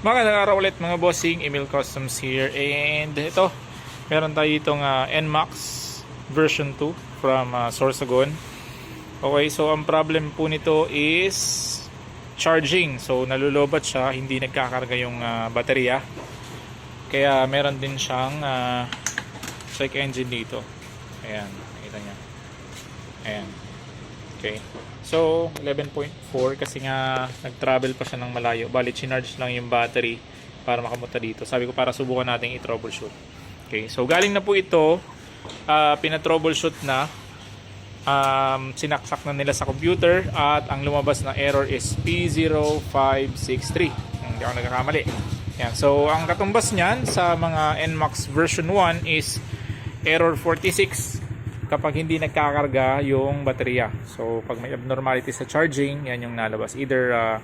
Magandang araw ulit mga bossing, Emil Customs here. And ito, meron tayo itong uh, NMAX version 2 from uh, Sorsogon. Okay, so ang problem po nito is charging. So nalulobat siya, hindi nagkakarga yung uh, baterya. Kaya meron din siyang uh, check engine dito. Ayan, nakita niya. Ayan okay So, 11.4 kasi nga nag-travel pa siya ng malayo. Bali, chinarge lang yung battery para makamunta dito. Sabi ko para subukan natin i-troubleshoot. Okay, so galing na po ito. Uh, pina-troubleshoot na. Um, sinaksak na nila sa computer at ang lumabas na error is P0563. Hindi ako nagkakamali. Yan. So, ang katumbas niyan sa mga NMAX version 1 is error 46 kapag hindi nagkakarga yung baterya. So, pag may abnormality sa charging, yan yung nalabas. Either uh,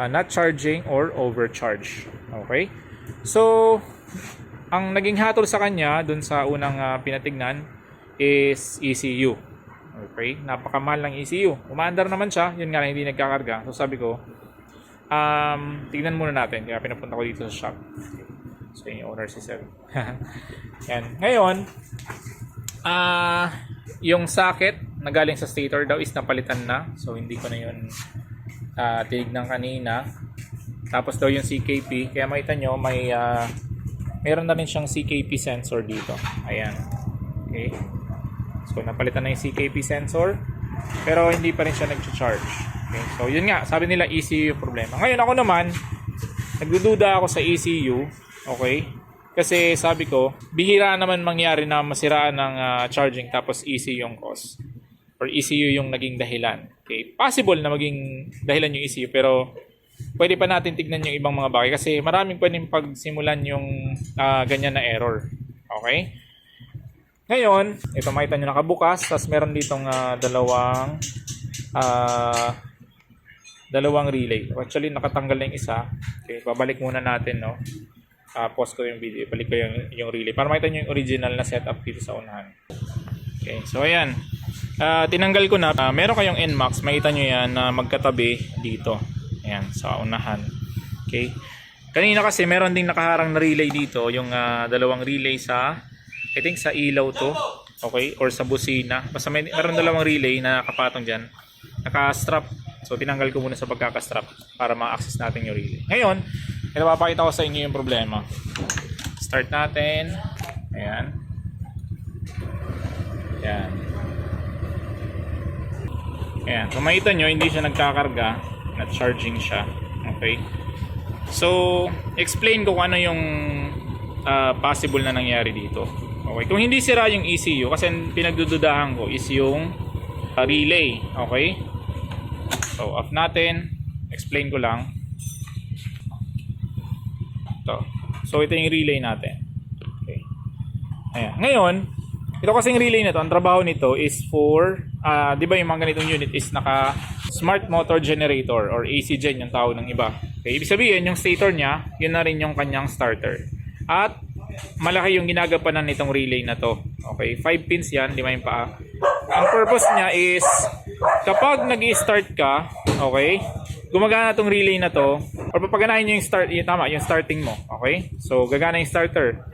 uh, not charging or overcharge. Okay? So, ang naging hatol sa kanya dun sa unang uh, pinatignan is ECU. Okay? Napakamahal ng ECU. Umaandar naman siya, yun nga lang, hindi nagkakarga. So, sabi ko, um, tignan muna natin. Kaya pinapunta ko dito sa shop. So, yung owner si Sir. yan. Ngayon, Ah, yung socket na galing sa stator daw is napalitan na. So hindi ko na yun uh, tinignan kanina. Tapos daw yung CKP, kaya makita nyo may uh, meron na rin siyang CKP sensor dito. Ayan. Okay. So napalitan na yung CKP sensor pero hindi pa rin siya nag-charge. Okay. So yun nga, sabi nila ECU yung problema. Ngayon ako naman nagdududa ako sa ECU. Okay? Kasi sabi ko, bihira naman mangyari na masiraan ng uh, charging tapos ECU yung cause. Or ECU yung naging dahilan. Okay? Possible na maging dahilan yung ECU pero pwede pa natin tignan yung ibang mga bagay kasi maraming pwedeng pagsimulan yung uh, ganyan na error. Okay? Ngayon, ito makita nyo nakabukas tapos meron ditong uh, dalawang uh, dalawang relay. Actually, nakatanggal na yung isa. Okay, babalik muna natin, no? Uh, post ko yung video, ibalik ko yung, yung relay para makita nyo yung original na setup dito sa unahan. Okay, so ayan. Uh, tinanggal ko na. Uh, meron kayong NMAX, makita nyo yan na magkatabi dito. Ayan, sa unahan. Okay. Kanina kasi meron ding nakaharang na relay dito, yung uh, dalawang relay sa, I think sa ilaw to. Okay, or sa busina. Basta may, meron dalawang relay na nakapatong dyan. Naka-strap. So tinanggal ko muna sa pagkaka-strap para ma-access natin yung relay. Ngayon, ito papakita ko sa inyo yung problema. Start natin. Ayan. Ayan. Ayan. Kung makita nyo, hindi siya nagkakarga. Not charging siya. Okay. So, explain ko kung ano yung uh, possible na nangyari dito. Okay. Kung hindi sira yung ECU, kasi pinagdududahan ko is yung uh, relay. Okay. So, off natin. Explain ko lang. Ito. So, ito yung relay natin. Okay. Ayan. Ngayon, ito kasing relay na to, ang trabaho nito is for, uh, di ba yung mga ganitong unit is naka smart motor generator or AC gen yung tawag ng iba. Okay. Ibig sabihin, yung stator niya, yun na rin yung kanyang starter. At, malaki yung ginagampanan nitong relay na to. Okay, 5 pins yan, lima yung paa. Ang purpose niya is kapag nag start ka, okay, gumagana tong relay na to or papaganahin nyo yung start, yung, tama, yung starting mo. Okay? So, gagana yung starter.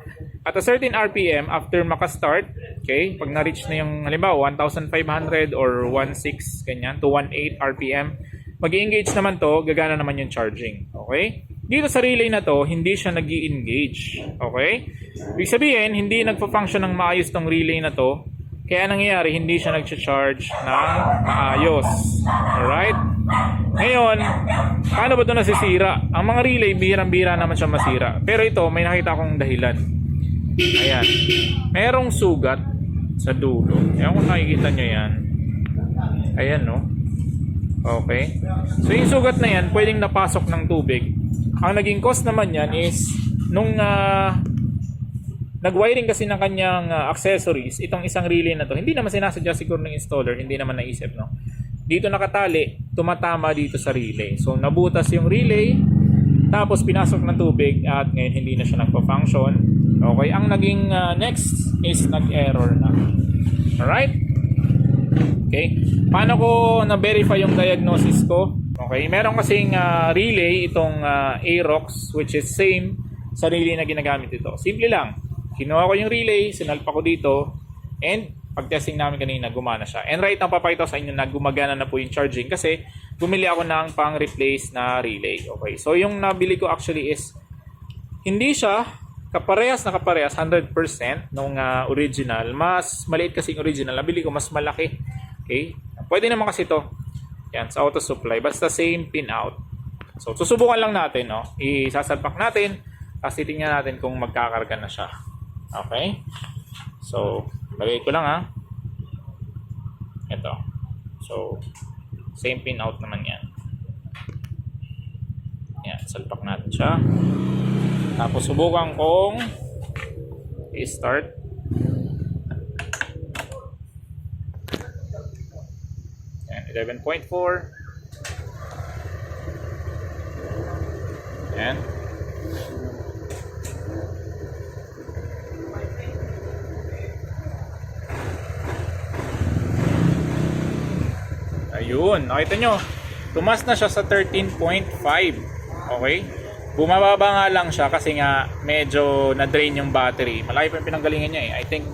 At a certain RPM, after maka-start, okay, pag na-reach na yung, halimbawa, 1,500 or 1,600, ganyan, to 1,800 RPM, mag engage naman to, gagana naman yung charging. Okay? Dito sa relay na to, hindi siya nag engage Okay? Ibig sabihin, hindi nagpa-function ng maayos tong relay na to, kaya nangyayari, hindi siya nag-charge ng maayos. Alright? Ngayon, paano ba ito nasisira? Ang mga relay, bihirang-bihira naman siya masira. Pero ito, may nakita akong dahilan. Ayan. Merong sugat sa dulo. Ayan kung nakikita nyo yan. Ayan, no? Okay. So, yung sugat na yan, pwedeng napasok ng tubig. Ang naging cause naman yan is, nung uh, nag-wiring kasi ng kanyang uh, accessories, itong isang relay na to, hindi naman sinasadya siguro ng installer, hindi naman naisip, no? Dito nakatali, tumatama dito sa relay. So nabutas yung relay, tapos pinasok ng tubig at ngayon hindi na siya nagpa-function. Okay, ang naging uh, next is nag-error na. Alright? Okay. Paano ko na-verify yung diagnosis ko? Okay, meron kasing ah, relay itong ah, Aerox which is same sa relay na ginagamit ito. Simple lang. Kinuha ko yung relay, sinalpa ko dito, and pag-testing namin kanina, gumana siya. And right now, papakita sa inyo na gumagana na po yung charging kasi bumili ako ng pang-replace na relay. Okay, so yung nabili ko actually is hindi siya kaparehas na kaparehas 100% nung ah, original. Mas maliit kasi yung original. Nabili ko mas malaki. Okay? Pwede naman kasi ito. Yan, sa auto supply. Basta same pin out. So, susubukan lang natin, no? Isasalpak natin. Tapos titingnan natin kung magkakarga na siya. Okay? So, lagay ko lang, ha? Ito. So, same pin out naman yan. Yan, salpak natin siya. Tapos subukan kong i-start. Yan, 11.4. Yan. Ayun, nakita nyo. Tumas na siya sa 13.5. Okay? Bumababa nga lang siya kasi nga medyo na-drain yung battery. Malaki pa yung pinanggalingan niya eh. I think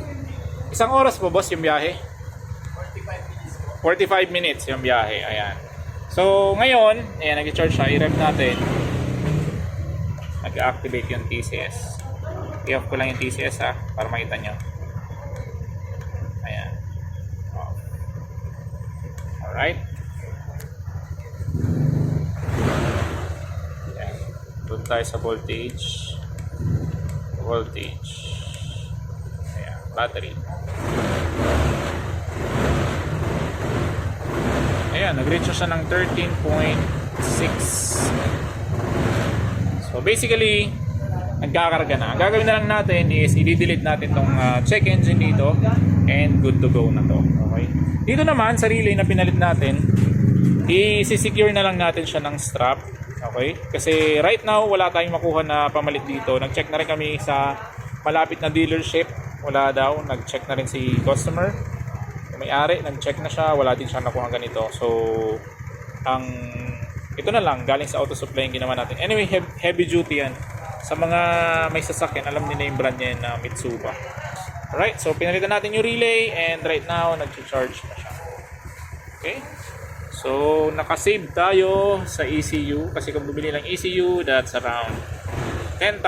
isang oras po boss yung biyahe? 45 minutes yung biyahe. Ayan. So ngayon, ayan, nag-charge siya. I-rev natin. Nag-activate yung TCS. I-off ko lang yung TCS ha, para makita nyo. Ayan. Off. Alright. Ayan. Doon tayo sa voltage. Voltage. Ayan. Battery. Ayan. Nag-reach na siya ng 13.6. So basically, nagkakarga na. Ang gagawin na lang natin is i-delete natin tong ah, check engine dito and good to go na to. Okay? Dito naman sa relay na pinalit natin, i-secure na lang natin siya ng strap. Okay? Kasi right now wala tayong makuha na pamalit dito. Nag-check na rin kami sa malapit na dealership. Wala daw. Nag-check na rin si customer. May-ari, nag-check na siya. Wala din siya nakuha ganito. So, ang ito na lang galing sa auto supply yung ginawa natin anyway heavy duty yan sa mga may sasakyan alam nila yung brand niya na Mitsuba alright so pinalitan natin yung relay and right now nag-charge na siya. Okay? So nakasave tayo sa ECU kasi kung bumili ng ECU that's around 10,000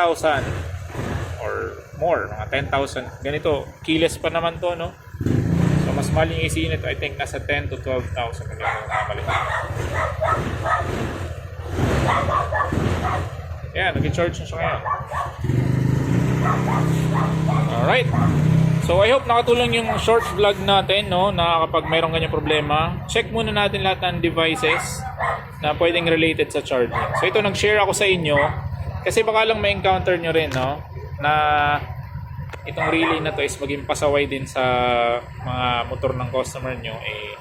or more mga 10,000 ganito keyless pa naman to no? So mas mahal yung ECU nito I think nasa 10 to 12,000 kung hindi Ayan, nag-charge na siya ngayon. Alright. So I hope nakatulong yung short vlog natin, no, na kapag mayroong ganyang problema, check muna natin lahat ng devices na pwedeng related sa charging. So ito, nag-share ako sa inyo kasi baka lang may encounter nyo rin, no, na itong relay na to is maging pasaway din sa mga motor ng customer nyo, eh,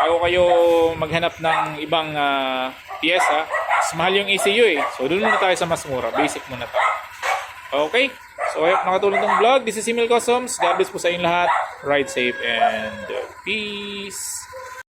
bago kayo maghanap ng ibang ah, piyesa, mas mahal yung ECU eh. So, doon muna tayo sa mas mura. Basic muna to. Okay? So, I hope nakatulong tong vlog. This is Emil Customs. God bless po sa inyong lahat. Ride safe and peace.